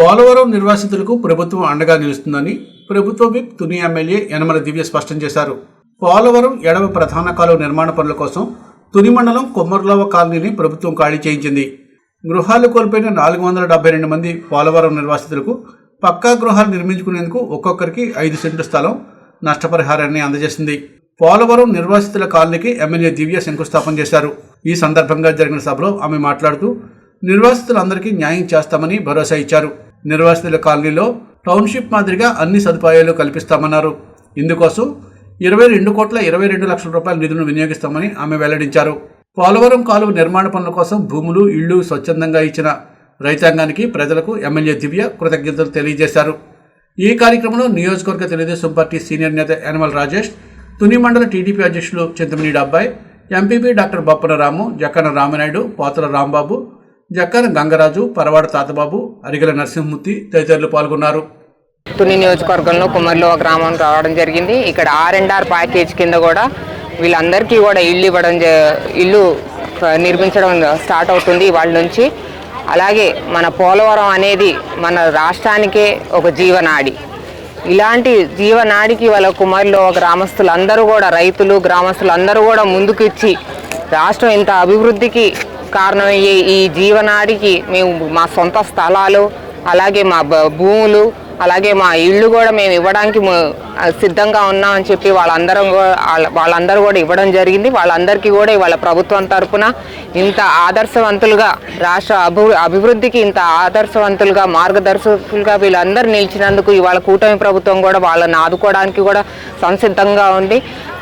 పోలవరం నిర్వాసితులకు ప్రభుత్వం అండగా నిలుస్తుందని ప్రభుత్వ విప్ తుని ఎమ్మెల్యే యనమల దివ్య స్పష్టం చేశారు. పోలవరం ఎడమ ప్రధాన కాలువ నిర్మాణ పనుల కోసం తుని మండలం కొమ్మర్లవ కాలనీని ప్రభుత్వం ఖాళీ చేయించింది. గృహాలు కోల్పోయిన నాలుగు వందల డెబ్బై రెండు మంది పోలవరం నిర్వాసితులకు పక్కా గృహాలు నిర్మించుకునేందుకు ఒక్కొక్కరికి ఐదు సెంట్ల స్థలం నష్టపరిహారాన్ని అందజేసింది. పోలవరం నిర్వాసితుల కాలనీకి ఎమ్మెల్యే దివ్య శంకుస్థాపన చేశారు. ఈ సందర్భంగా జరిగిన సభలో ఆమె మాట్లాడుతూ నిర్వాసితులందరికీ న్యాయం చేస్తామని భరోసా ఇచ్చారు. నిర్వాసితుల కాలనీలో టౌన్షిప్ మాదిరిగా అన్ని సదుపాయాలు కల్పిస్తామన్నారు. ఇందుకోసం ఇరవై రెండు కోట్ల ఇరవై రెండు లక్షల రూపాయల నిధులను వినియోగిస్తామని ఆమె వెల్లడించారు. పోలవరం కాలువ నిర్మాణ పనుల కోసం భూములు ఇళ్ళు స్వచ్ఛందంగా ఇచ్చిన రైతాంగానికి ప్రజలకు ఎమ్మెల్యే దివ్య కృతజ్ఞతలు తెలియజేశారు. ఈ కార్యక్రమంలో నియోజకవర్గ తెలుగుదేశం పార్టీ సీనియర్ నేత యనమల రాజేష్ తుని మండల టీడీపీ అధ్యక్షులు చింతమనేని అబ్బాయి ఎంపీపీ డాక్టర్ బొప్పన రాము జక్కన రామనాయుడు పోతల రాంబాబు జక్కన గంగరాజు పరవాడ తాతబాబు అరిగల నరసింహమూర్తి తదితరులు పాల్గొన్నారు. తుని నియోజకవర్గంలో కుమర్లో గ్రామం రావడం జరిగింది. ఇక్కడ ఆర్ అండ్ ఆర్ ప్యాకేజ్ కింద కూడా వీళ్ళందరికీ కూడా ఇల్లు ఇవ్వడం జ- ఇల్లు నిర్మించడం స్టార్ట్ అవుతుంది వాళ్ళ నుంచి. అలాగే మన పోలవరం అనేది మన రాష్ట్రానికే ఒక జీవనాడి. ఇలాంటి జీవనాడికి వాళ్ళ కుమారులో గ్రామస్తులు అందరూ కూడా రైతులు గ్రామస్తులు అందరూ కూడా ముందుకు ఇచ్చి రాష్ట్రం ఇంత అభివృద్ధికి కారణమయ్యే ఈ జీవనాడికి మేము మా సొంత స్థలాలు అలాగే మా భూములు అలాగే మా ఇళ్ళు కూడా మేము ఇవ్వడానికి సిద్ధంగా ఉన్నామని చెప్పి వాళ్ళందరం కూడా వాళ్ళ- వాళ్ళందరూ కూడా ఇవ్వడం జరిగింది. వాళ్ళందరికీ కూడా ఇవాళ ప్రభుత్వం తరఫున ఇంత ఆదర్శవంతులుగా రాష్ట్ర అభి అభివృద్ధికి ఇంత ఆదర్శవంతులుగా మార్గదర్శకులుగా వీళ్ళందరూ నిలిచినందుకు ఇవాళ కూటమి ప్రభుత్వం కూడా వాళ్ళని ఆదుకోవడానికి కూడా సంసిద్ధంగా ఉంది.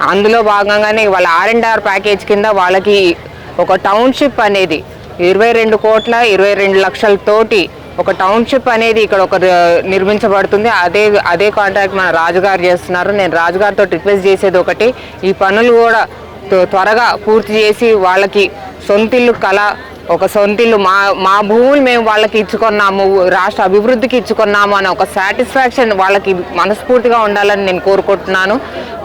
అందులో భాగంగానే వాళ్ళ ఆర్ అండ్ ఆర్ ప్యాకేజ్ కింద వాళ్ళకి ఒక టౌన్షిప్ అనేది ఇరవై రెండు కోట్ల ఇరవై రెండు లక్షలతోటి ఒక టౌన్షిప్ అనేది ఇక్కడ ఒక నిర్మించబడుతుంది. అదే అదే కాంట్రాక్ట్ మన రాజుగారు చేస్తున్నారు. నేను రాజుగారితో రిక్వెస్ట్ చేసేది ఒకటి ఈ పనులు కూడా త్వ- త్వరగా పూర్తి చేసి వాళ్ళకి సొంతిల్లు కళ ఒక సొంతిల్లు మా మా భూములు మేము వాళ్ళకి ఇచ్చుకున్నాము రాష్ట్ర అభివృద్ధికి ఇచ్చుకున్నాము అనే ఒక సాటిస్ఫాక్షన్ వాళ్ళకి మనస్ఫూర్తిగా ఉండాలని నేను కోరుకుంటున్నాను.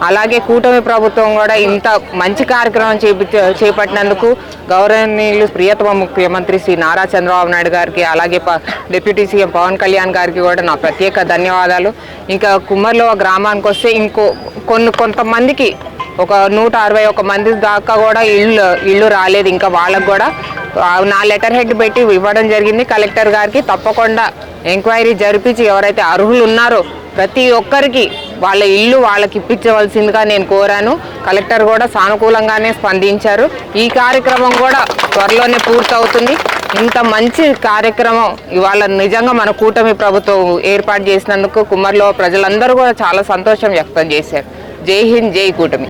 అలాగే కూటమి ప్రభుత్వం కూడా ఇంత మంచి కార్యక్రమం చేపి చేపట్టినందుకు గౌరవనీయులు ప్రియతమ ముఖ్యమంత్రి శ్రీ నారా చంద్రబాబు నాయుడు గారికి అలాగే ప- డిప్యూటీ సీఎం పవన్ కళ్యాణ్ గారికి కూడా నా ప్రత్యేక ధన్యవాదాలు. ఇంకా కుమ్మర్లో గ్రామానికి వస్తే ఇంకో కొన్ని కొంతమందికి ఒక నూట అరవై ఒక మంది దాకా కూడా ఇల్లు ఇల్లు రాలేదు. ఇంకా వాళ్ళకు కూడా నా లెటర్ హెడ్ పెట్టి ఇవ్వడం జరిగింది. కలెక్టర్ గారికి తప్పకుండా ఎంక్వైరీ జరిపించి ఎవరైతే అర్హులు ఉన్నారో ప్రతి ఒక్కరికి వాళ్ళ ఇల్లు వాళ్ళకి ఇప్పించవలసిందిగా నేను కోరాను. కలెక్టర్ కూడా సానుకూలంగానే స్పందించారు. ఈ కార్యక్రమం కూడా త్వరలోనే పూర్తవుతుంది. ఇంత మంచి కార్యక్రమం ఇవాళ నిజంగా మన కూటమి ప్రభుత్వం ఏర్పాటు చేసినందుకు కుమ్మర్లో ప్రజలందరూ కూడా చాలా సంతోషం వ్యక్తం చేశారు. జై హింద్ జై కూటమి.